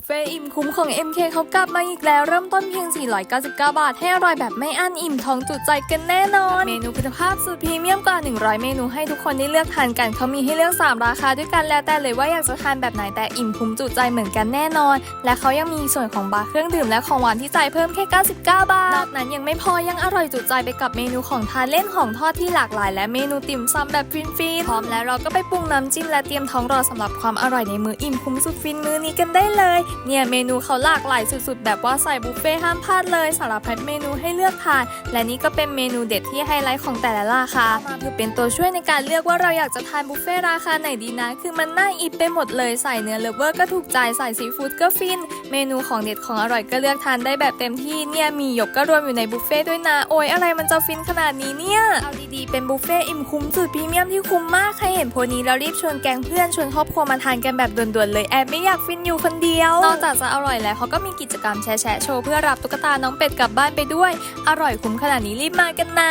ฟเฟ่อิ่มคุ้มของ MK เขากลับมาอีกแล้วเริ่มต้นเพียง 499 บาท ให้อร่อยแบบไม่อั้นอิ่มท้องจุใจกันแน่นอน เมนูคุณภาพสุดพรีเมียมกว่า 100 เมนูให้ทุกคนได้เลือกทานกันเขามีให้เลือก 3 ราคาด้วยกันแล้วแต่เลยว่าอยากจะทานแบบไหนแต่อิ่มคุ้มจุใจเหมือนกันแน่นอน และเขายังมีส่วนของบาร์เครื่องดื่มและของหวานที่จ่ายเพิ่มแค่ 99 บาทนอกนั้นยังไม่พอยังอร่อยจุใจไปกับเมนูของทานเล่นของทอดที่หลากหลาย และเมนูติ่มซำแบบฟินฟินๆพร้อมแล้วเราก็ไปปรุงน้ำจิ้มและเตรียมท้องรอสำหรับความอร่อยในมื้ออิ่มคุ้มสุดฟินมื้อนี้กันได้เลยเนี่ยเมนูเขาหลากหลายสุดๆ แบบว่าใส่บุฟเฟ่ห้ามพลาดเลยสารพัดเมนูให้เลือกทาน และนี่ก็เป็นเมนูเด็ดที่ไฮไลท์ของแต่ละราคามาคือเป็นตัวช่วยในการเลือกว่าเราอยากจะทานบุฟเฟ่ราคาไหนดีนะ คือมันน่าอิบไปหมดเลยใส่เนื้อเลเวอร์ก็ถูกใจใส่ซีฟู้ดก็ฟิน เมนูของเด็ดของอร่อยก็เลือกทานได้แบบเต็มที่เนี่ยมีหยกก็รวมอยู่ในบุฟเฟ่ด้วยนะโอ้ยอะไรมันจะฟินขนาดนี้เนี่ยเอาดีๆเป็นบุฟเฟ่อิ่มคุ้มสุดพรีเมียมที่คุ้มมากใครเห็นโพนี้แล้วรีบชวนแก๊งเพื่อนชวนครอบครัวมาทานกันแบบด่วนๆเลยแอบไม่อยากฟินอยู่คนเดียวนอกจากจะอร่อยแล้วเขาก็มีกิจกรรมแชร์แชร์โชว์เพื่อรับตุ๊กตาน้องเป็ดกลับบ้านไปด้วย อร่อยคุ้มขนาดนี้รีบมากันนะ